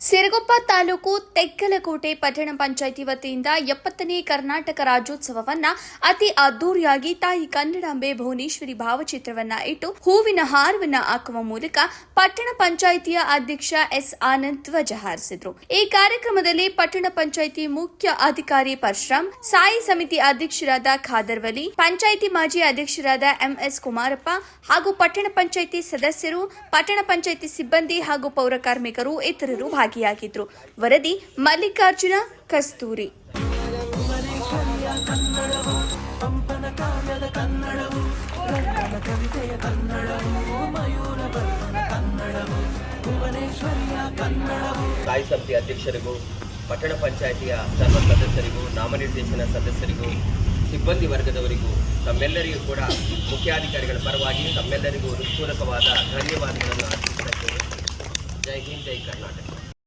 ಸಿರಗುಪ್ಪ ತಾಲೂಕು ತೆಕ್ಕಲಕೋಟೆ ಪಟ್ಟಣ ಪಂಚಾಯಿತಿ ವತಿಯಿಂದ ಎಪ್ಪತ್ತನೇ ಕರ್ನಾಟಕ ರಾಜ್ಯೋತ್ಸವವನ್ನ ಅತಿ ಅದ್ದೂರಿಯಾಗಿ ತಾಯಿ ಕನ್ನಡಾಂಬೆ ಭುವನೇಶ್ವರಿ ಭಾವಚಿತ್ರವನ್ನ ಇಟ್ಟು ಹೂವಿನ ಹಾರವನ್ನ ಹಾಕುವ ಮೂಲಕ ಪಟ್ಟಣ ಪಂಚಾಯಿತಿಯ ಅಧ್ಯಕ್ಷ ಎಸ್ ಆನಂದ್ ಧ್ವಜ ಹಾರಿಸಿದ್ರು. ಈ ಕಾರ್ಯಕ್ರಮದಲ್ಲಿ ಪಟ್ಟಣ ಪಂಚಾಯಿತಿ ಮುಖ್ಯ ಅಧಿಕಾರಿ ಪರಶುರಾಮ್, ಸಾಯಿ ಸಮಿತಿ ಅಧ್ಯಕ್ಷರಾದ ಖಾದರ್ವಲಿ, ಪಂಚಾಯಿತಿ ಮಾಜಿ ಅಧ್ಯಕ್ಷರಾದ ಎಂಎಸ್ ಕುಮಾರಪ್ಪ ಹಾಗೂ ಪಟ್ಟಣ ಪಂಚಾಯಿತಿ ಸದಸ್ಯರು, ಪಟ್ಟಣ ಪಂಚಾಯಿತಿ ಸಿಬ್ಬಂದಿ ಹಾಗೂ ಪೌರ ಕಾರ್ಮಿಕರು ಇತರರು ಭಾಗಿಯಾಗಿದ್ರು. ವರದಿ ಮಲ್ಲಿಕಾರ್ಜುನ ಕಸ್ತೂರಿ. ಸ್ಥಾಯಿ ಸಮಿತಿ ಅಧ್ಯಕ್ಷರಿಗೂ, ಪಟ್ಟಣ ಪಂಚಾಯಿತಿಯ ಸರ್ವ ಸದಸ್ಯರಿಗೂ, ನಾಮನಿರ್ದೇಶನ ಸದಸ್ಯರಿಗೂ, ಸಿಬ್ಬಂದಿ ವರ್ಗದವರಿಗೂ, ತಮ್ಮೆಲ್ಲರಿಗೂ ಕೂಡ ಮುಖ್ಯಾಧಿಕಾರಿಗಳ ಪರವಾಗಿ ತಮ್ಮೆಲ್ಲರಿಗೂ ಹೃತ್ಪೂರ್ವಕವಾದ ಧನ್ಯವಾದಗಳನ್ನು ಅರ್ಪಿಸುತ್ತೇನೆ ಜೈ ಹಿಂದ್, ಜೈ ಕರ್ನಾಟಕ.